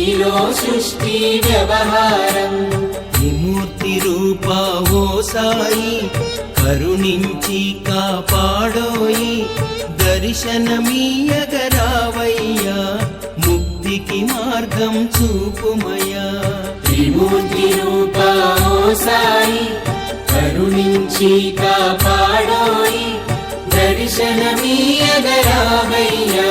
నీలో సృష్టి వ్యవహారం. విమూర్తి రూపా ఓ సాయి కరుణించి కాపాడోయి దర్శనమీయగరావయ్యా ముక్తికి మార్గం చూపుమయ్యా. త్రిమూర్తి రూపా ఓ సాయి కరుణించి కాపాడోయి దర్శనమీయగరావయ్యా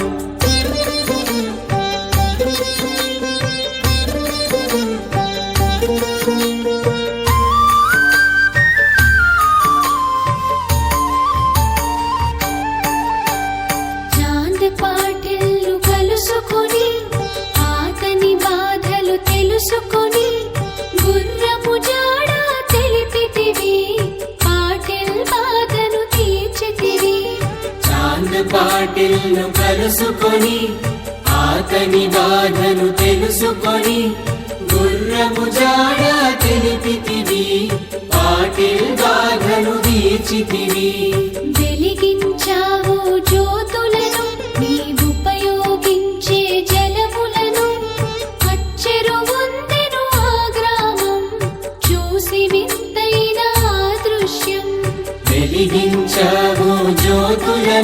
బాటిల్ను కలుసుకొని ఆతని బాధను తెలుసుకొని గుర్రము జాడ తెలిపితివి పాటిల్ బాధను తీర్చితివి.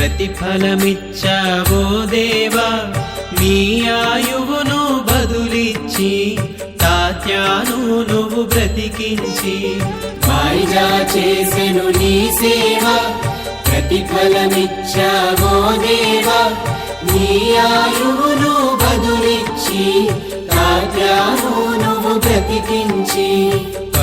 ప్రతిఫలమిచ్చావో దేవా నీ ఆయువును బదులిచ్చి తాత్యాను నువ్వు బ్రతికించి. వాయిదా చేసెను నీ సేవ ప్రతిఫలమిచ్చావో దేవా నీ ఆయువును బదులిచ్చి తాత్యాను నువ్వు బ్రతికించి.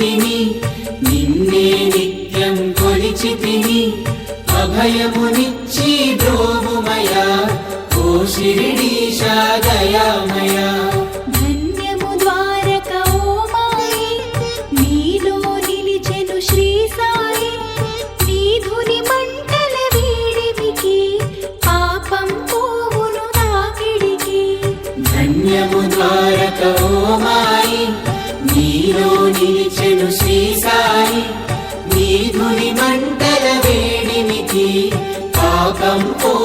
నిలిచితిని నిన్నే నిత్యం కొలిచితిని అభయమునిచ్చి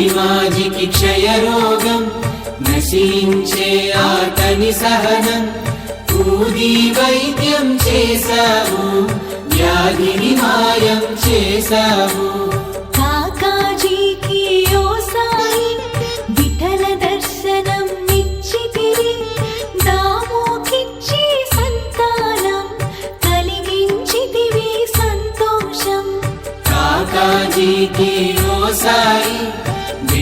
భక్తభిమాజికి క్షయరోగం నశించే ఆతని సహనం. ఊది వైద్యం చేశావు వ్యాధిని మాయం చేశావు. కాకాజీకి ఓ సాయి విఠల దర్శనం నిచ్చితివి దామోకిచ్చి సంతానం కలిగించితివి సంతోషం. కాకాజీకి ఓ సాయి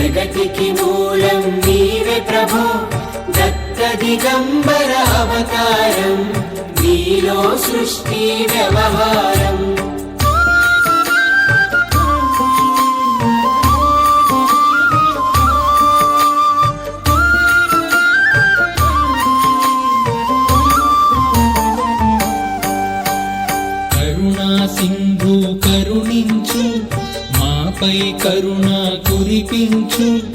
జగతికి మూలం నీవే ప్రభు. దత్త దిగంబర అవతారం నీలో సృష్టి వ్యవహారం. కరుణా సింధు కరుణించు మాపై కరుణ కురిపించు